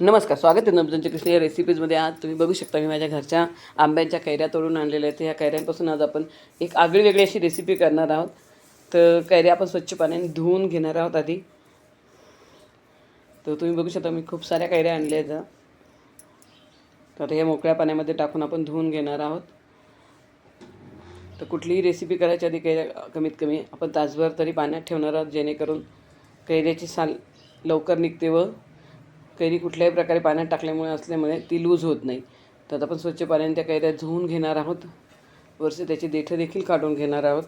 नमस्कार स्वागत आहे नवजनच्या कृष्ण या रेसिपीजमध्ये आज तुम्ही बघू शकता मी माझ्या घरच्या आंब्यांच्या कैऱ्या तोडून आणलेल्या आहेत. ह्या कैऱ्यांपासून आज आपण एक आगळी वेगळी अशी रेसिपी करणार आहोत. तर कैऱ्या आपण स्वच्छ पाण्याने धुवून घेणार आहोत आधी. तर तुम्ही बघू शकता मी खूप साऱ्या कैऱ्या आणल्या आहेत. तर हे मोकळ्या पाण्यामध्ये टाकून आपण धुवून घेणार आहोत. तर कुठलीही रेसिपी करायच्या आधी कैऱ्या कमीत कमी आपण तासभर तरी पाण्यात ठेवणार आहोत जेणेकरून कैऱ्याची साल लवकर निघते व कैरी कुठल्याही प्रकारे पाण्यात टाकल्यामुळे असल्यामुळे ती लूज होत नाही. तर आता आपण स्वच्छ पाण्याने त्या कैऱ्या धुवून घेणार आहोत. वरचे त्याची देठं देखील काढून घेणार आहोत.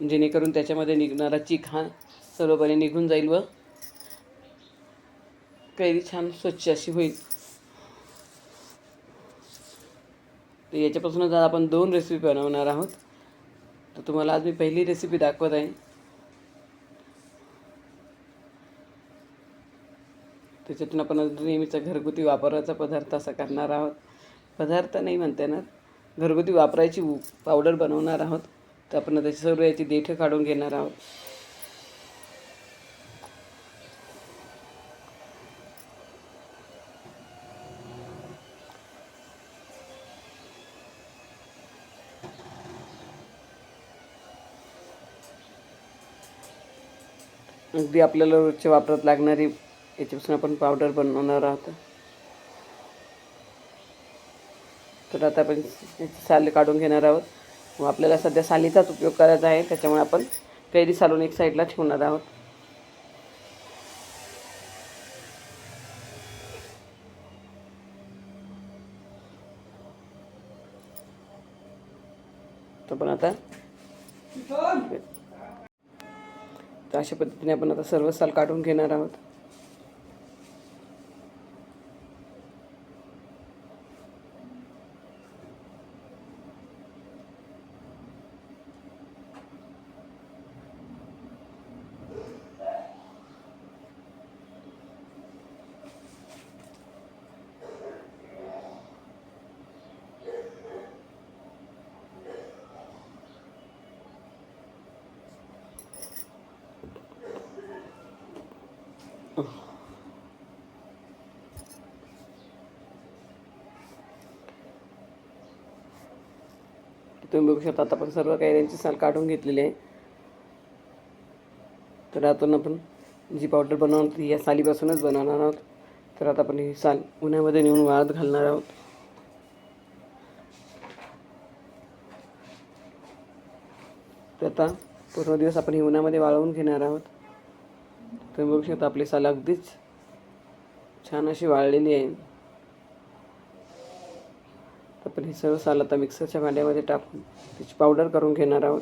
जेणेकरून त्याच्यामध्ये निघणारा चीक हा सर्वपणे निघून जाईल व कैरी छान स्वच्छ अशी होईल. तर याच्यापासूनच आज आपण दोन रेसिपी बनवणार आहोत. तर तुम्हाला आज मी पहिली रेसिपी दाखवत आहे. त्याच्यातून आपण नेहमीचा घरगुती वापराचा पदार्थ असा करणार आहोत. पदार्थ नाही म्हणता येणार. घरगुती वापरायची पावडर बनवणार आहोत. तर आपण त्याची सर्व याची देठं काढून घेणार आहोत. अगदी आपल्याला रोजच्या वापरात लागणारी याच्यापासून आपण पावडर बनवणार आहोत. तर आता आपण याची साल काढून घेणार आहोत. व आपल्याला सध्या सालीचाच उपयोग करायचा आहे. त्याच्यामुळे आपण कैरी सालून एक साईडला ठेवणार आहोत. तर पण आता तर अशा पद्धतीने आपण आता सर्व साल काढून घेणार आहोत. तुम्ही बघू शकता आता आपण सर्व काही त्यांची साल काढून घेतलेली आहे. तर आतून आपण जी पावडर बनवणार ती या सालीपासूनच बनवणार आहोत. तर आता आपण ही साल उन्हामध्ये नेऊन वाळत घालणार आहोत. तर आता पूर्ण दिवस आपण ही उन्हामध्ये वाळवून घेणार आहोत. तुम्ही बघू शकता आपली साल अगदीच छान अशी वाळलेली आहे. आपण ही सर्व साल आता मिक्सरच्या भांड्यामध्ये टाकून त्याची पावडर करून घेणार आहोत.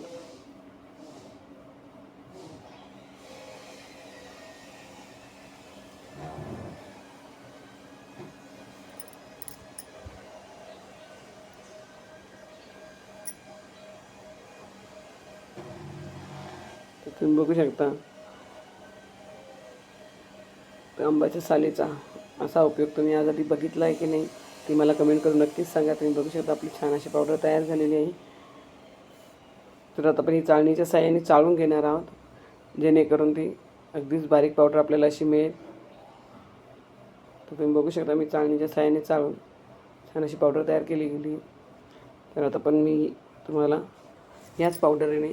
तर तुम्ही बघू शकता तर आंब्याच्या सालीचा असा उपयोग तुम्ही आज आधी बघितला आहे की नाही? ती मला कमेंट करून नक्कीच सांगा. तुम्ही बघू शकता आपली छान अशी पावडर तयार झालेली आहे. तर आता आपण ही चाळणीच्या साह्याने चाळून घेणार आहोत. जेणेकरून ती अगदीच बारीक पावडर आपल्याला अशी मिळेल. तर तुम्ही बघू शकता मी चाळणीच्या साह्याने चाळून छान अशी पावडर तयार केली गेली. तर आता पण मी तुम्हाला याच पावडरीने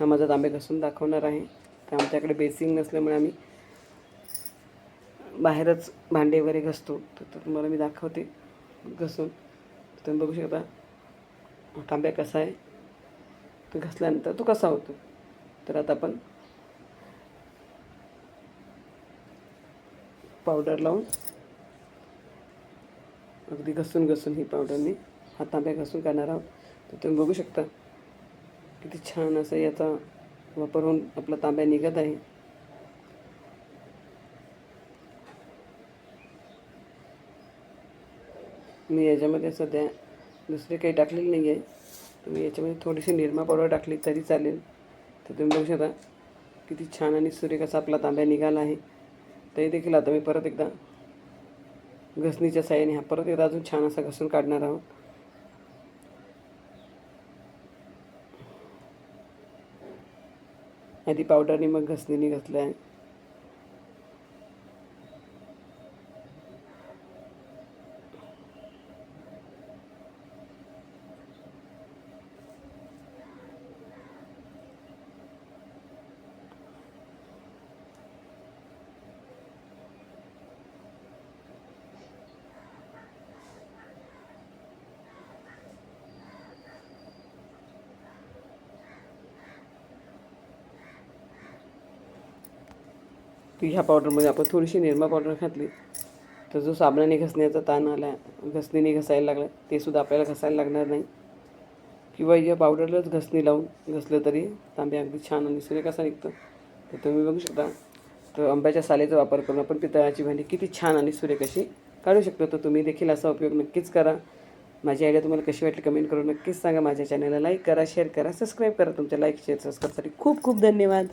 हा माझा तांबे घासून दाखवणार आहे. तर आमच्याकडे बेसिंग नसल्यामुळे आम्ही बाहेरच भांडे वगैरे घसतो तर तुम्हाला मी दाखवते घसून. तुम्ही बघू शकता तांब्या कसा आहे. तो घसल्यानंतर तो कसा होतो. तर आता आपण पावडर लावून अगदी घसून घसून ही पावडरने हा तांब्या घसून करणार आहोत. तर तुम्ही बघू शकता किती छान असं याचा वापर होऊन आपला तांब्या निघत आहे. मी याच्यामध्ये सध्या दुसरे काही टाकलेले नाही आहे. तुम्ही याच्यामध्ये थोडीशी निरमा पावडर टाकली तरी चालेल. तर तुम्ही बघू शकता किती छान आणि सुरेख आपला तांब्या निघाला आहे. तरी देखील आता मी परत एकदा घसणीच्या साह्याने हा परत एकदा अजून छान असा घसून काढणार आहोत. आधी पावडरने मग घसणीने घसलं आहे की ह्या पावडरमध्ये आपण थोडीशी निरमा पावडर घातली. तर जो साबणाने घसण्याचा ताण आला घसणीने घसायला लागला ते सुद्धा आपल्याला घसायला लागणार नाही. किंवा या पावडरलाच घसणी लावून घसलं तरी तांबे अगदी छान आणि सूर्य कसा निघतो. तर तुम्ही बघू शकता. तर आंब्याच्या सालेचा वापर करून आपण पितळाची भांडी किती छान आणि सूर्य कशी काढू शकतो. तर तुम्ही देखील असा उपयोग नक्कीच करा. माझी आयडिया तुम्हाला कशी वाटली कमेंट करून नक्कीच सांगा. माझ्या चॅनलला लाईक करा शेअर करा सबस्क्राईब करा. तुमच्या लाईक शेअर सबस्क्राईबसाठी खूप खूप धन्यवाद.